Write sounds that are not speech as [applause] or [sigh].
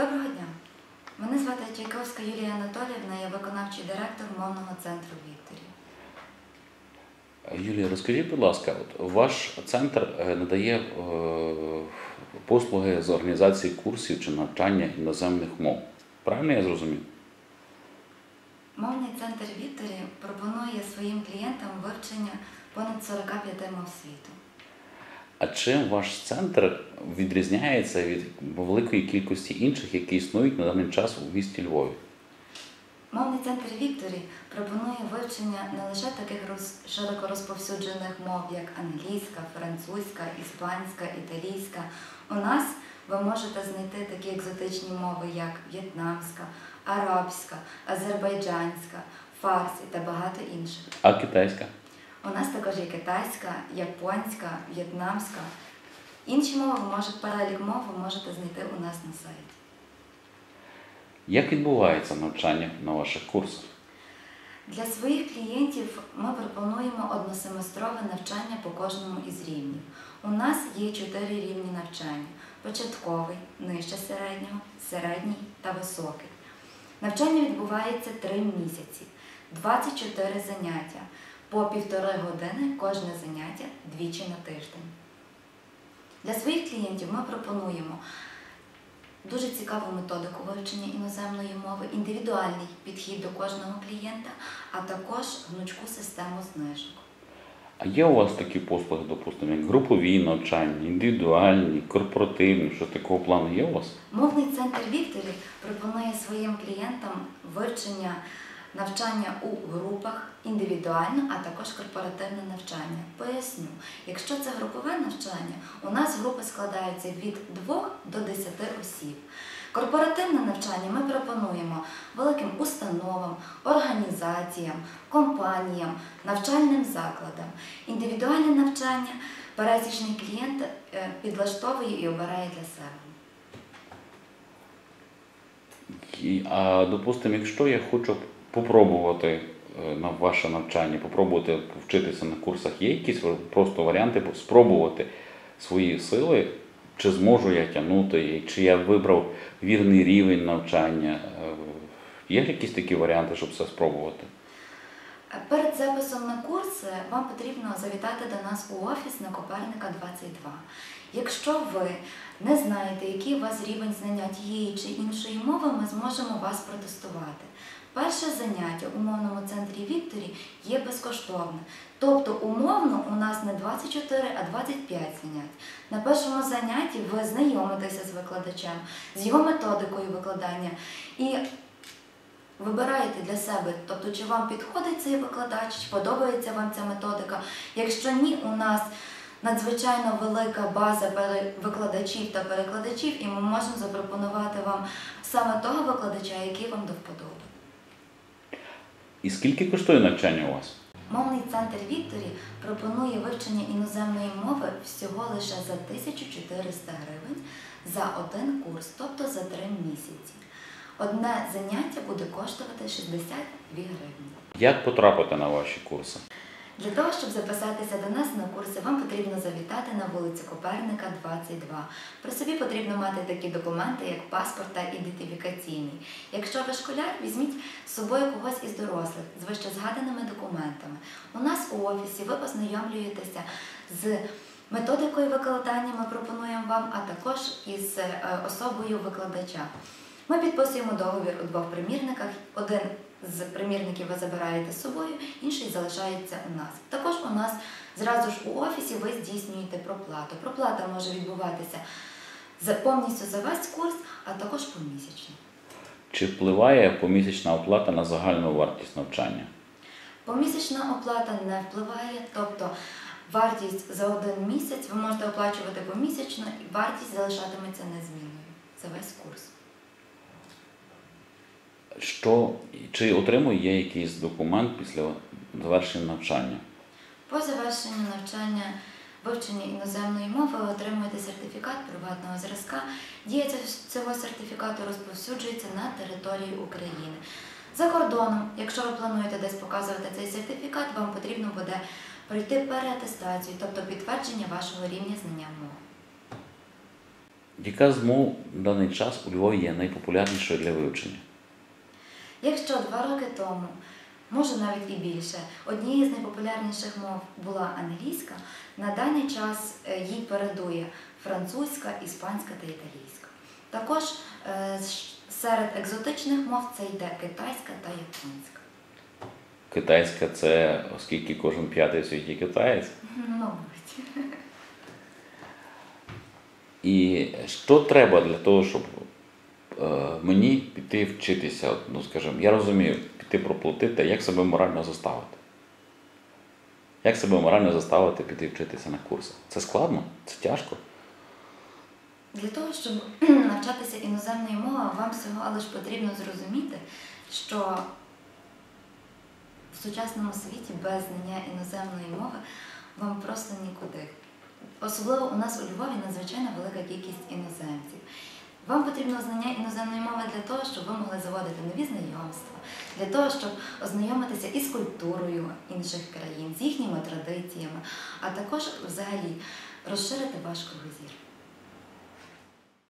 Доброго дня. Мене звати Чайковська Юлія Анатоліївна, я виконавчий директор мовного центру Вікторі. Юлія, розкажіть, будь ласка, от ваш центр е, надає е, послуги з організації курсів чи навчання іноземних мов. Правильно я зрозумів? Мовний центр Вікторі пропонує своїм клієнтам вивчення понад 45 мов світу. А чим ваш центр відрізняється від великої кількості інших, які існують на даний час у місті Львові? Мовний центр Вікторі пропонує вивчення не лише таких роз- широко розповсюджених мов, як англійська, французька, іспанська, італійська. У нас ви можете знайти такі екзотичні мови, як в'єтнамська, арабська, азербайджанська, фарсі та багато інших. А китайська? У нас також є китайська, японська, в'єтнамська. Інші мови ви можете, перелік мов ви можете знайти у нас на сайті. Як відбувається навчання на ваших курсах? Для своїх клієнтів ми пропонуємо односеместрове навчання по кожному із рівнів. У нас є чотири рівні навчання: початковий, нижче середнього, середній та високий. Навчання відбувається три місяці, 24 заняття, по півтори години кожне заняття двічі на тиждень. Для своїх клієнтів ми пропонуємо дуже цікаву методику вивчення іноземної мови, індивідуальний підхід до кожного клієнта, а також гнучку систему знижок. А є у вас такі послуги, допустимо, як групові навчання, індивідуальні, корпоративні, що такого плану є у вас? Мовний центр Вікторі пропонує своїм клієнтам вивчення навчання у групах індивідуально, а також корпоративне навчання. Поясню, якщо це групове навчання, у нас групи складаються від 2 до 10 осіб. Корпоративне навчання ми пропонуємо великим установам, організаціям, компаніям, навчальним закладам. Індивідуальне навчання пересічний клієнт е, підлаштовує і обирає для себе. А допустимо, якщо я хочу попробувати е, на ваше навчання, попробувати вчитися на курсах, є якісь просто варіанти спробувати свої сили, чи зможу я тягнути, чи я вибрав вірний рівень навчання? Е, Є якісь такі варіанти, щоб все спробувати? Перед записом на курс е, вам потрібно завітати до нас у офіс на Коперника 22. Якщо ви не знаєте, який у вас рівень знання тієї чи іншої мови, ми зможемо вас протестувати. Перше заняття у мовному центрі Вікторі є безкоштовне. Тобто умовно у нас не 24, а 25 занять. На першому занятті ви знайомитеся з викладачем, з його методикою викладання і Вибираєте для себе, тобто чи вам підходить цей викладач, чи подобається вам ця методика. Якщо ні, у нас надзвичайно велика база викладачів та перекладачів, і ми можемо запропонувати вам саме того викладача, який вам до вподоби. І скільки коштує навчання у вас? Мовний центр Вікторі пропонує вивчення іноземної мови всього лише за 1400 гривень за один курс, тобто за три місяці. Одне заняття буде коштувати 62 гривні. Як потрапити на ваші курси? Для того, щоб записатися до нас на курси, вам потрібно завітати на вулицю Коперника, 22. При собі потрібно мати такі документи, як паспорт та ідентифікаційний. Якщо ви школяр, візьміть з собою когось із дорослих з вище згаданими документами. У нас у офісі ви познайомлюєтеся з методикою викладання, ми пропонуємо вам, а також із е, особою викладача. Ми підписуємо договір у двох примірниках. Один з примірників ви забираєте з собою, інший залишається у нас. Також у нас зразу ж у офісі ви здійснюєте проплату. Проплата може відбуватися повністю за весь курс, а також помісячно. Чи впливає помісячна оплата на загальну вартість навчання? Помісячна оплата не впливає, тобто вартість за один місяць ви можете оплачувати помісячно, і вартість залишатиметься незмінною за весь курс. Що чи отримує я якийсь документ після завершення навчання? По завершенню навчання вивчення іноземної мови ви отримуєте сертифікат приватного зразка. Дія цього сертифікату розповсюджується на території України. За кордоном, якщо ви плануєте десь показувати цей сертифікат, вам потрібно буде пройти переатестацію, тобто підтвердження вашого рівня знання мови. Яка з мов в даний час у Львові є найпопулярнішою для вивчення? Якщо два роки тому, може навіть і більше, однією з найпопулярніших мов була англійська, на даний час е, їй передує французька, іспанська та італійська. Також е, серед екзотичних мов це йде китайська та японська. Китайська це, оскільки кожен п'ятий в світі китаєць. Мабуть. І що треба для того, щоб е, мені піти вчитися? Ну, скажімо, я розумію, піти проплатити, як себе морально заставити? Як себе морально заставити піти вчитися на курси? Це складно? Це тяжко? Для того, щоб [clears throat] навчатися іноземної мови, вам всього лиш потрібно зрозуміти, що в сучасному світі без знання іноземної мови вам просто нікуди. Особливо у нас у Львові надзвичайно велика кількість іноземців. Вам потрібно знання іноземної мови для того, щоб ви могли заводити нові знайомства, для того, щоб ознайомитися із культурою інших країн, з їхніми традиціями, а також взагалі розширити ваш кругозір.